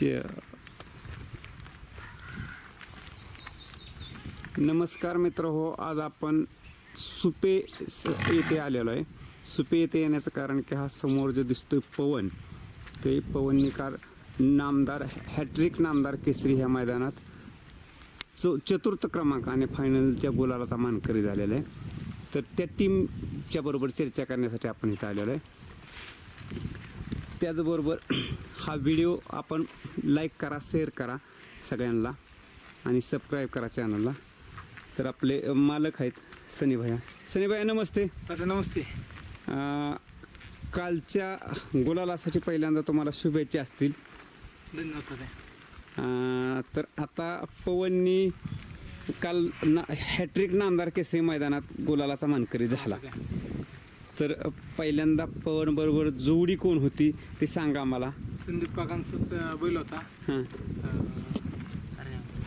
च- नमस्कार मित्र हो आज आपण सुपे स- येथे आलेलो आहे. सुपे येथे येण्याचं कारण की हा समोर जो दिसतोय पवन ते पवननिकार नामदार हॅट्रिक नामदार केसरी ह्या मैदानात चौ चतुर्थ क्रमांक आणि फायनलच्या गोलाचा मानकरी झालेला आहे. तर त्या टीमच्या बरोबर चर्चा करण्यासाठी आपण इथं आलेलो आहे. त्याचबरोबर हा व्हिडिओ आपण लाईक करा शेअर करा सगळ्यांना आणि सबस्क्राईब करा चॅनलला. तर आपले मालक आहेत सनी भैया सनी भैया नमस्ते. नमस्ते अ, कालच्या गुलालासाठी पहिल्यांदा तुम्हाला शुभेच्छा असतील. धन्यवाद अ, तर आता पवननी काल ना हॅट्रिक नामदार केसरी मैदानात गुलालाचा मानकरी झाला. तर पहिल्यांदा पवन बरोबर जोडी कोण होती ते सांगा आम्हाला. संदीप काकांचाच बैल होता. हां.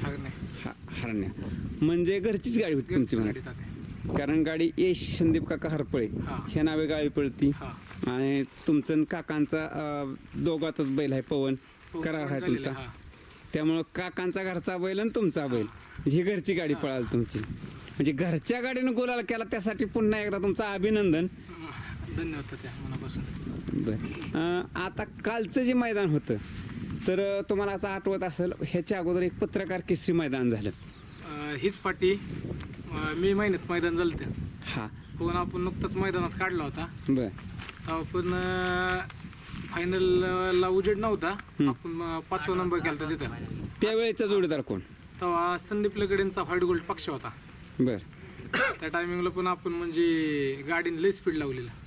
नाही हा हरण्या. म्हणजे घरचीच गाडी होती तुमची म्हणा. कारण गाडी यश संदीप काका हरपळे. हा. ह्या नावे गाडी पळती. हा. आणि तुमचं आणि काकांचा अं, दोघातच बैल आहे पवन. हो, करार आहे झालेलं, तुमचा. हा. त्यामुळं काकांचा घरचा बैल आणि तुमचा बैल. ही. घरची गाडी पळाल तुमची. म्हणजे घरच्या गाडीनं गोलाला केला त्यासाठी पुन्हा एकदा तुमचं अभिनंदन. धन्यवाद मनापासून. बर. आता कालचं जे मैदान होतं तर अं, तुम्हाला आता आठवत असेल ह्याच्या अगोदर एक पत्रकार केसरी मैदान झालं. अं, हीच पाठी अं, मे महिन्यात मैदान झालं होतं. हा. पण आपण नुकताच मैदानात काढला होता. बर. तेव्हा पण फायनलला उजेड नव्हता. आपण अं, पाचवा नंबर केला होता तिथं. त्यावेळेचा जोडीदार कोण? तेव्हा संदीप लगडेंचा व्हाईट गोल्ड पक्ष होता. बर. त्या टायमिंगला पण आपण म्हणजे गाडीने लई स्पीड लावलेलं.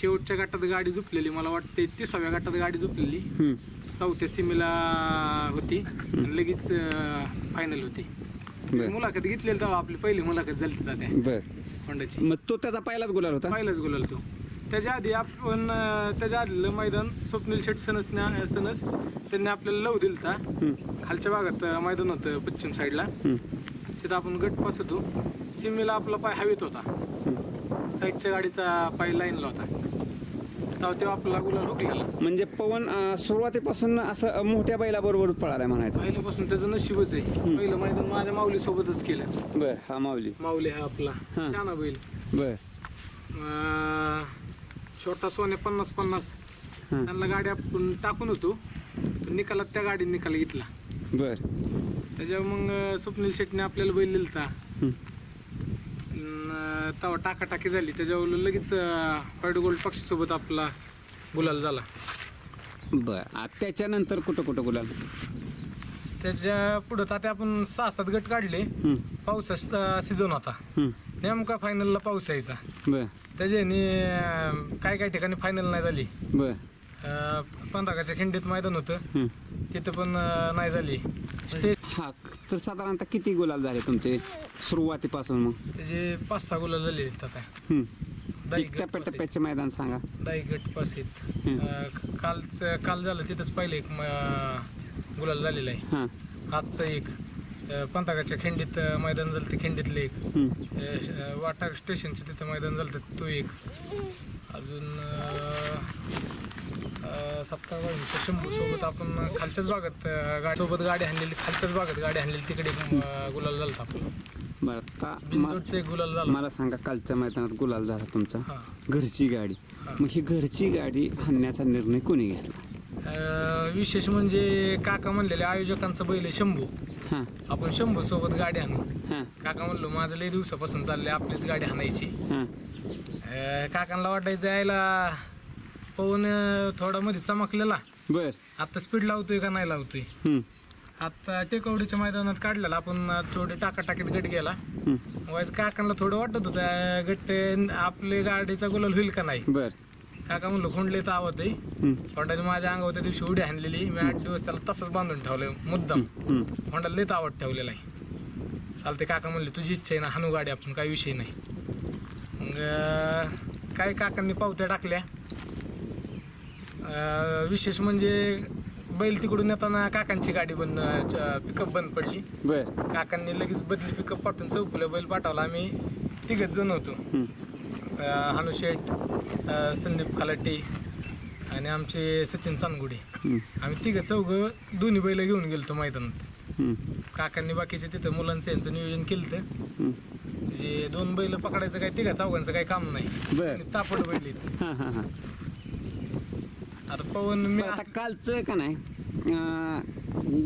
शेवटच्या गटात गाडी झुपलेली मला वाटते तिसाव्या गटात गाडी झुपलेली. चौथ्या सीमेला होती आणि लगेच फायनल होती. बर. मुलाखत घेतलेली तेव्हा आपली पहिली मुलाखत झाली त्या बर. होंडाची. मग तो त्याचा पहिलाच गुलाल होता? पहिलाच गुलाल तो. त्याच्या आधी आपण अं, त्याच्या आधीलं मैदान स्वप्नील शेठ सनसने सनस त्यांनी आपल्याला लव दिलता. हम्म. खालच्या भागात अं, मैदान होतं पश्चिम साईडला. हम्म. तिथं आपण गट पास होतो सीमेला आपला पाय हवेत होता. साईडच्या गाडीचा पाय लाईनला होता. तेव्हा तेव्हा आपला गुलाल हुकलेला म्हणजे पवन अं, सुरुवातीपासून असं अं, मोठ्या बैलाबरोबर पळालाय म्हणायचं. पहिल्यापासून त्याचं नशीबच आहे. पहिलं मैदान माझ्या माऊली सोबतच केलं. बर हा माऊली. माऊली हा आपला. हा. छान बैल. बर. अं, छोटा सोने पन्नास पन्नास. हा. त्यांना गाडी आपण टाकून होतो. पण निकालात त्या गाडीने निकाल घेतला. बर. त्याच्यावर मग अं, स्वप्नील शेटने आपल्याला बैल दिलता. हम्म. अं, तेव्हा टाकाटाकी झाली. त्याच्यावर लगेच व्हाईट गोल्ड पक्षीसोबत आपला गुलाल झाला. बर. आ, त्याच्यानंतर कुठं कुठं गुलाल? त्याच्या पुढं आता आपण सहा सात गट काढले. पावसाचा सीझन होता. हम्म. नेमका फायनलला पाऊस यायचा. बर. त्याच्याने अं, काय काय ठिकाणी फायनल नाही झाली. बर. पंधराच्या खिंडीत मैदान होतं. तिथं पण अं, नाही झाली. स्टेज हा तर साधारणतः किती गुलाल झाले तुमचे सुरुवातीपासून मग? त्याचे पाच सहा गुलाल झाले आता. हम्म. दाई पास आहेत. मैदान सांगा. दाई गट पास आहेत. हम्म. अं, कालचं काल झालं तिथंच पहिले एक म- गुलाल झालेला आहे. हां. आजचं एक. अं, पंताकाच्या खिंडीत अं, मैदान झालं ते खिंडीतलं एक. हम्म. अं, श- अं, वाटा स्टेशनचं तिथं मैदान झालं होतं, तो एक. अजून सप्ताह शंभू सोबत आपण खालच्याच भागात गाडी सोबत गाडी आणलेली खालच्याच भागात गाडी आणलेली तिकडे गुलाल झाला आपला बरं म- बिनजोडचा गुलाल झाला. मला सांगा कालच्या मैदानात गुलाल झाला तुमचा. घरची गाडी. मग ही घरची गाडी आणण्याचा निर्णय कोणी घेतला? अं, विशेष म्हणजे काका म्हणलेले आयोजकांचा बैल आहे शंभू. हां. आपण शंभू सोबत गाडी आणू. हां. काका म्हणलो माझं लय दिवसापासून चाललंय आपलीच गाडी आणायची. हां. अं, काकांना वाटायचं यायला पवन थोडा मध्ये चमकलेला. बर. आता स्पीड लावतोय का नाही लावतोय? हम्म. आता टेकवडीच्या मैदानात काढलेला. आपण थोडे टाकाटाकीत गट गेला. हम्म. वाईज काकांना थोडं वाटत होतं गट अं, आपले गाडीचा गुलाल होईल का नाही? बर. काका म्हणलो खोंडले तर आवत आहे. हम्म. होंडाने माझ्या अंगावर त्या दिवशी उडी आणलेली. मी आठ दिवस त्याला तसंच बांधून ठेवलंय मुद्दाम. हम्म. होंडाला लई आवड ठेवलेला आहे. चालते काका म्हणले तुझी इच्छा आहे ना हानू गाडी आपण काही विषय नाही. मग अं, काय काकांनी पावत्या टाकल्या? विशेष म्हणजे बैल तिकडून येताना काकांची गाडी बंद पिकअप बंद पडली. बर. काकांनी लगेच बदली पिकअप पाठवून चौकुलं बैल पाठवला. आम्ही तिघच जण होतो. अं, हानू शेठ अं, संदीप खलाटे आणि आमचे सचिन चांदगुडे. हं, आम्ही तिघं चौघं दोन्ही बैल घेऊन गेलतो मैदानात. काकांनी बाकीचे तिथं मुलांचं यांचं नियोजन केलं हं. म्हणजे दोन बैल पकडायचं काय तिघा चौघांचं काही काम नाही. बर. तापड बैल आहेत. हां हां हां. आता पवन मी बरं, आता कालचं का नाही? अं,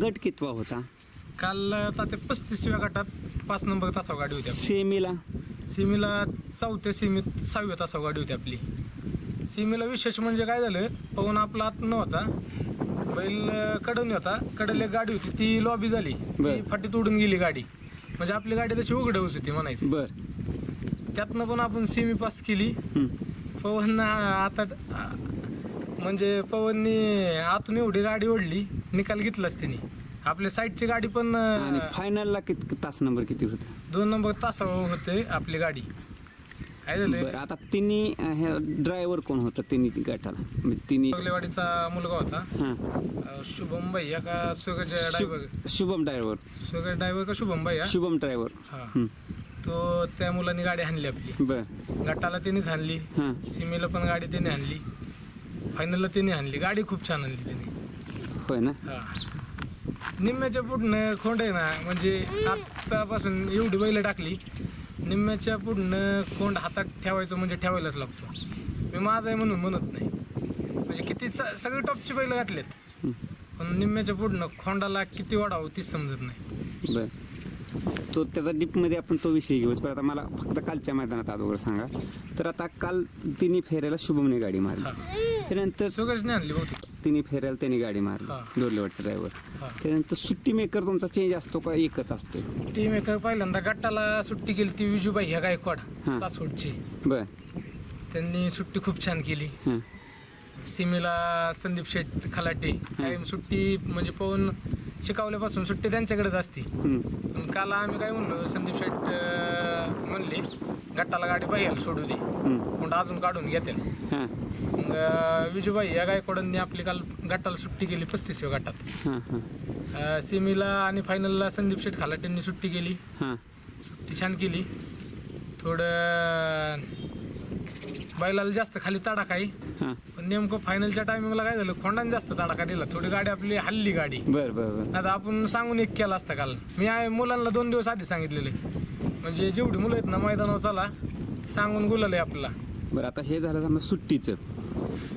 गट कितवा होता? काल आता ते पस्तीसव्या गटात पाच नंबर तासाव गाडी होती आपली. सेमीला? सीमेला चौथ्या सीमेत सहाव्या तासाव गाडी होती आपली. सीमेला विशेष म्हणजे काय झालं पवन आपला आत नव्हता. बैलकडून होता. कडल गाडी होती ती लॉबी झाली. बर. ती फाटी तोडून गेली गाडी. म्हणजे आपली गाडी तशी उघडवस होती म्हणायची. बर. त्यातनं पण आपण सेमी पास केली. हं, पवन आता म्हणजे पवननी आतून एवढी गाडी ओढली निकाल घेतलाच तिने. आपल्या साईडची गाडी पण आणि अं, फायनलला किती तास नंबर किती होता? दोन नंबर तासावर होते आपली गाडी. काय झालं बरं आता तिन्ही ड्रायव्हर कोण होता तिन्ही गटाला? म्हणजे तिन्ही बगलेवाडीचा मुलगा होता. हां. अं, शुभम भैया का ड्रायव्हर शुभम ड्रायव्हर स्वगज ड्रायव्हर का शुभम भैया शुभम ड्रायव्हर हा. तो त्या मुलांनी गाडी हाणली आपली. बर. गटाला त्यांनीच हाणली. हां. सीमेला पण गाडी त्याने हाणली. फायनलला त्याने हाणली गाडी खूप छान आणली त्याने होय ना? हा. निम्म्याच्या पुढनं खोंड आहे ना म्हणजे आत्तापासून एवढी बैल टाकली निम्म्याच्या पुढनं खोंड हातात ठेवायचं म्हणजे ठेवायलाच लागतो. मी माझं आहे म्हणून म्हणत नाही. म्हणजे किती स- सगळे टॉपची बैल घातलेत. हं, पण निम्म्याच्या पुढनं खोंडाला किती वाढावं तीच समजत नाही. बर. तो त्याचा डीपमध्ये आपण तो विषय घेऊच. पण आता मला फक्त कालच्या मैदानात अगोदर सांगा. तर आता काल तिन्ही फेऱ्याला शुभमने गाडी मारली. त्यानंतर तिन्ही फेऱ्याला त्यांनी गाडी मारली. डोरलेवाडचा ड्रायव्हर त्यानंतर सुट्टी मेकर तुमचा चेंज असतो का? एकच असतो टीम एक पहिल्यांदा गटाला सुट्टी केली ती विजूबाई ह्या गायकवाड. सासवडची. बर. त्यांनी सुट्टी खूप छान केली. सीमेला संदीप शेठ खलाटे. सुट्टी म्हणजे पवन शिकवल्यापासून सुट्टी त्यांच्याकडेच असते. पण काल आम्ही काय म्हणलो संदीप अं, म्हणले गटाला गाडी पाहिजे सोडू दे. हं, कोण अजून काढून घेते. हां. मग अं, विजूबाई या गायकवाडांनी आपली काल गटाला सुट्टी केली पस्तीसव्या गटात. हां हां. अं, सेमीला आणि फायनलला संदीप शेठ खालाटेंनी सुट्टी केली. हां. सुट्टी छान केली. थोडं बैलाला जास्त खाली तडाखा आहे हां. नेमकं फायनलच्या टायमिंगला काय झालं? खोंडाने जास्त तडाखा दिला. थोडी गाडी आपली हल्ली गाडी. बर बर बर. आता आपण सांगून एक केला असता काल. मी आहे मुलांना दोन दिवस आधी सांगितलेले. म्हणजे जेवढी मुलं आहेत ना मैदानावर चला सांगून गुलाल आहे आपल्याला बरं आता हे झालं समजा सुट्टीचं.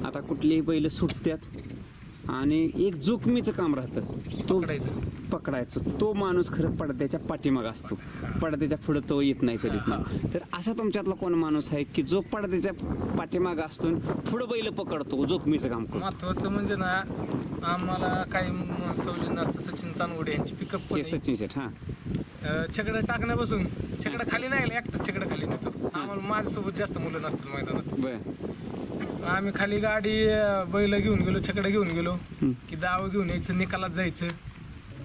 आता कुठलीही बैल सुटत्यात आणि एक जोखमीचं काम राहतं. तो पकडायचं. पकडायचं. तो माणूस खरं पडद्याच्या पाठीमाग असतो. पडद्याच्या पुढे तो येत नाही कधीच नाही तर असा तुमच्यातला कोण माणूस आहे की जो पडद्याच्या पाठीमाग असतो पुढं बैल पकडतो जोखमीचं काम करतो? महत्वाचं म्हणजे ना आम्हाला काही सौजन्य असतं सचिन चांदवडे यांची पिकअप हे सचिन शेठ हां. छकडं टाकण्यापासून छकडं खाली नाही एकटं छकडं खाली नेतो. आम्हाला माझ्यासोबत जास्त मुलं नसतील मैदानात. आम्ही खाली गाडी बैल घेऊन गेलो छकडं घेऊन गेलो. की दाव घेऊन यायचं निकालात जायचं.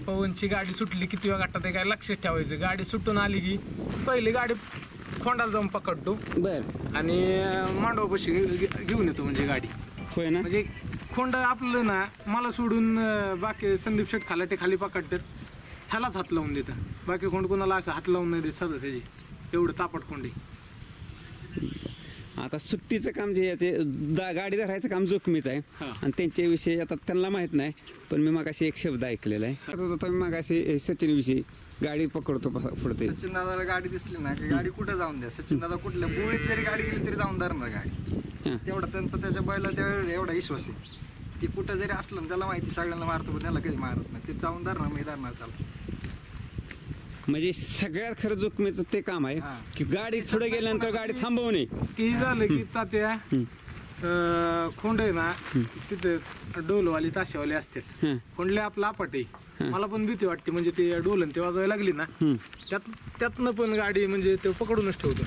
पवनची गाडी सुटली किती वेळ गाठात आहे काय लक्षात ठेवायचं. गाडी सुटून आली की पहिली गाडी खोंडाला जाऊन पकडतो. बर. आणि मांडवापाशी घे- घेऊन येतो म्हणजे गाडी. होय ना? म्हणजे खोंड आपलं ना मला सोडून अं, बाकी संदीप शेठ खालाटे खाली पकडतात. ह्यालाच हात लावून देतं बाकी खोंड कोणाला असं हात लावून नाही देत सदस्याची. एवढं तापट खोंड आहे. आता सुट्टीचं काम जे आहे ते दा गाडी धरायचं काम जोखमीचं आहे. आणि त्यांच्याविषयी आता त्यांना माहीत नाही पण मी मागाशी एक शब्द ऐकलेला आहे. आता तुम्ही मागाशी सचिन विषयी गाडी पकडतो प- पुढते सचिन दादाला गाडी दिसली ना की गाडी कुठे जाऊन द्या? सचिन दादा कुठल्या बोळीत जरी गाडी गेली तरी जाऊन धरणार गाडी. तेवढा त्यांचा त्याच्या बैला त्या एवढा विश्वास आहे. ती कुठं जरी असलं ना त्याला माहिती सगळ्यांना मारतो पण त्याला कधी मारत नाही. ते जाऊन धरणार मी धरणार त्याला. म्हणजे सगळ्यात खरं जोखमीचं ते काम आहे हा. की गाडी पुढे गेल्यानंतर गाडी थांबवणे. ती झालं की तात्या. अं, खोंड आहे ना तिथे डोलवाली ताशेवाली असतात. हां. खोंडले आपला आपट मला पण भीती वाटते म्हणजे ते डोलन ते वाजवायला लागली ना हं. त्यात त्यातनं पण गाडी म्हणजे ते पकडूनच ठेवतो.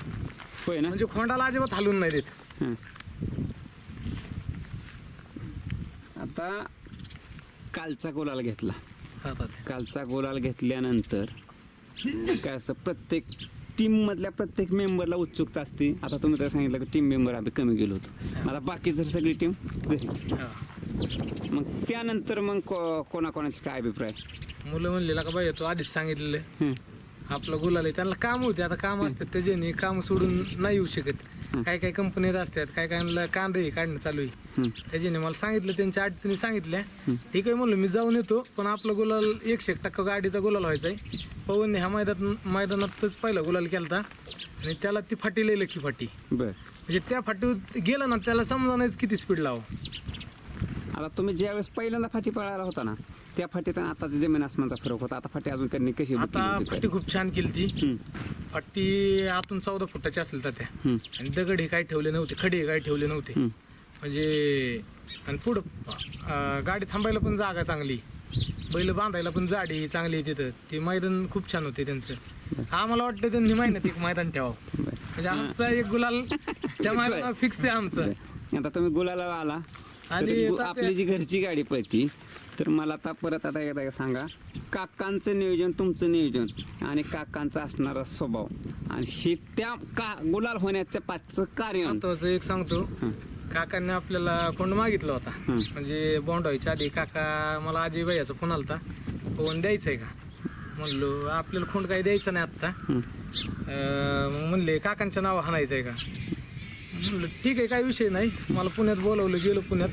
होय ना? म्हणजे खोंडाला अजिबात हलवून नाही देत. हां. आता कालचा गोलाल घेतला. कालचा गोलाल घेतल्यानंतर काय असं प्रत्येक टीम मधल्या प्रत्येक मेंबरला उत्सुकता असते. आता तुम्ही तर सांगितलं की टीम मेंबर आम्ही कमी गेलो होतो. आता बाकी जर सगळी टीम घरी हा. मग त्यानंतर मग को- कोणाकोणाचे काय अभिप्राय? मुलं म्हणलेला का बाई तू आधीच सांगितलेलं. हं. आपलं गुलाल आहे त्यांना काम होते. आता काम असतात त्याच्याने काम सोडून नाही येऊ शकत. काय काय कंपनीत असतात काय काय कांदे काढणं चालू आहे. त्याच्याने मला सांगितलं त्यांच्या अडचणी सांगितल्या. ठीक आहे म्हणलं मी जाऊन येतो पण आपला गुलाल एकशे एक टक्का गाडीचा गुलाल व्हायचा आहे. पवनने ह्या मैदानात मैदानातच पहिला गुलाल केलता. आणि त्याला ती फाटी लई लकी फाटी. म्हणजे त्या फाटीवर गेलं ना त्याला समजा नाहीच किती स्पीड लावा आता तुम्ही ज्यावेळेस पहिल्यांदा फाटी पळायला होता ना त्या फाटीत आता जमीन आसमानचा फरक होता. आता फाटी अजून त्यांनी कशी आता केली होती फाटी खूप छान केली ती. फाटी आतून चौदा फुटाची असेल तर त्या. हं, आणि दगड हे काही ठेवले नव्हते खडी हे काही ठेवले नव्हते. म्हणजे आणि पुढं अं, गाडी थांबायला पण जागा चांगली. बैल बांधायला पण जाडी चांगली आहे तिथं. ते मैदान खूप छान होते त्यांचं. आम्हाला वाटतं त्यांनी महिन्यात एक मैदान ठेवावं. बर. म्हणजे आमचा एक गुलाल त्या मैदानावर फिक्स आहे आमचं. आता तुम्ही गुलाला आला. आणि गु- आपली जी घरची गाडी पळती तर मला आता परत आता एकदा सांगा. काकांचं नियोजन तुमचं नियोजन आणि काकांचा असणारा स्वभाव. आणि हे त्या का गुलाल होण्याच्या पाठचं कार्य महत्वाचं एक सांगतो. हं. काकांनी आपल्याला कोंड मागितला होता. हं. म्हणजे बॉन्ड व्हायच्या आधी काका मला अजय भैयाचा फोन आलता. फोन द्यायचंय का? म्हणलो आपल्याला खोंड काही द्यायचं नाही आत्ता. हं. अं, मग म्हणले काकांच्या नाव हाणायचंय का? म्हणलं ठीक आहे काही विषय नाही. मला पुण्यात बोलवलं गेलो पुण्यात.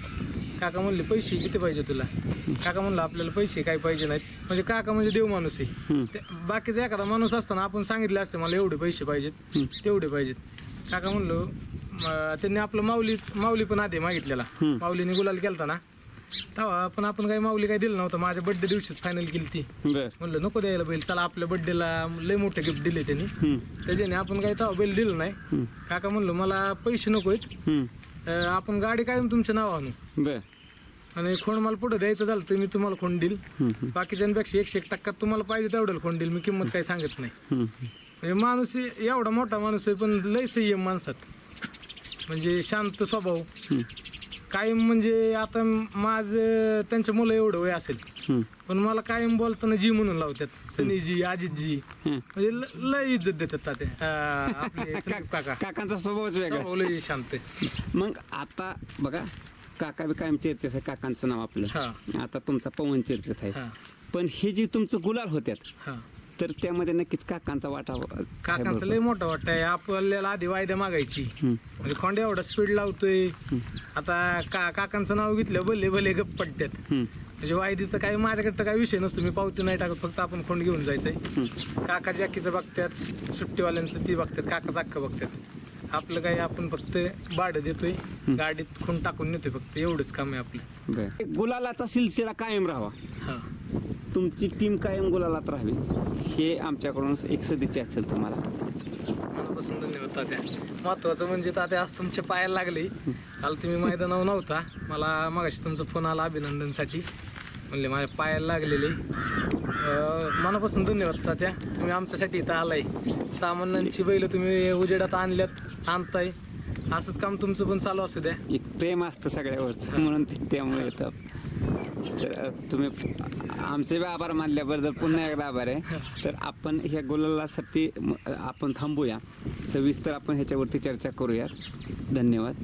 काका म्हणले पैसे किती पाहिजे तुला? काका म्हणलं आपल्याला पैसे काही पाहिजे नाहीत. म्हणजे काका म्हणजे देव माणूस आहे. ते- बाकीचा एखादा माणूस असताना आपण सांगितले असते मला एवढे पैसे पाहिजेत. तेवढे पाहिजेत. काका म्हणलो म, त्यांनी आपलं माऊली माऊली पण आधी मागितलेला. माऊलीने गुलाल केलता ना? तेव्हा पण आपण काही माऊली काही दिलं नव्हतं माझ्या बड्डे दिवशीच फायनल केली ती. बर. म्हणलं नको द्यायला बैल चला आपल्या बड्डेला लय मोठे गिफ्ट दिले त्यांनी. त्याच्याने आपण काही तेव्हा बैल दिलं नाही. काका म्हणलो मला पैसे नको आहेत. अं, आपण गाडी कायम तुमच्या नाव आणू. बर. आणि खोंड मला पुढे द्यायचं झालं तर मी तुम्हाला खोंड देईल. बाकीच्यांपेक्षा एकशे एक टक्का तुम्हाला पाहिजे तेवढं खोंड देईल. मी किंमत काही सांगत नाही. म्हणजे माणूस एवढा मोठा माणूस आहे पण लय संयम माणसात. म्हणजे शांत स्वभाव. कायम म्हणजे आता माझं त्यांच्या मुलं एवढं वय असेल. पण मला कायम बोलताना जी म्हणून लावतात. सनीजी अजितजी. म्हणजे लय इज्जत देतात ताते अं, आपले काकांचा स्वभाव लय शांत आहे. मग आता बघा काका बी कायम चर्चेत आहे काकांचं नाव आपलं. आता तुमचा पवन चर्चेत आहे. पण हे जे तुमचं गुलाल होत्यात तर त्यामध्ये नक्कीच काकांचा वाटा आहे काकांचं. लय मोठं वाटतंय. आपल्याला आधी वायद्या मागायची. म्हणजे खोंड्या एवढा स्पीड लावतोय. आता का काकांचं नाव घेतलं भले भले गप्प पडतात. म्हणजे वायदीचं काही माझ्याकडे तर काही विषय नसतो. मी पावती नाही टाकत फक्त आपण खोंड घेऊन जायचंय. काका जॅकीचं बघतात सुट्टीवाल्यांचं ती बघतात काकाचं अख्खं बघतात आपलं काही आपण फक्त भाडं देतोय गाडीत खून टाकून नेतोय फक्त एवढंच काम आहे आपलं. बरं. गुलालाचा सिलसिला कायम राहावा. हा. तुमची टीम कायम गुलालात राहावी हे आमच्याकडून एक सदिच्छा असेल तुम्हाला. मनापासून धन्यवाद तात्या. महत्वाचं म्हणजे तात्या आज तुमच्या पायाला लागले. काल तुम्ही मैदानावर नव्हता. मला मगाशी तुमचा फोन आला अभिनंदनसाठी. म्हणले माझ्या पायाला लागलेले. मनापासून धन्यवाद तात्या. तुम्ही आमच्यासाठी इथं आलाय. सामान्यांची बैल तुम्ही उजेडात आणल्यात आणताय. असंच काम तुमचं पण चालू असू द्या. एक प्रेम असतं सगळ्यावरच. म्हणून ते- त्यामुळे येतं. तर तुम्ही आमचे बी आभार मानल्याबद्दल पुन्हा एकदा आभार आहे तर आपण ह्या गुलालासाठी आपण थांबूया. सविस्तर आपण ह्याच्यावरती चर्चा करूया धन्यवाद.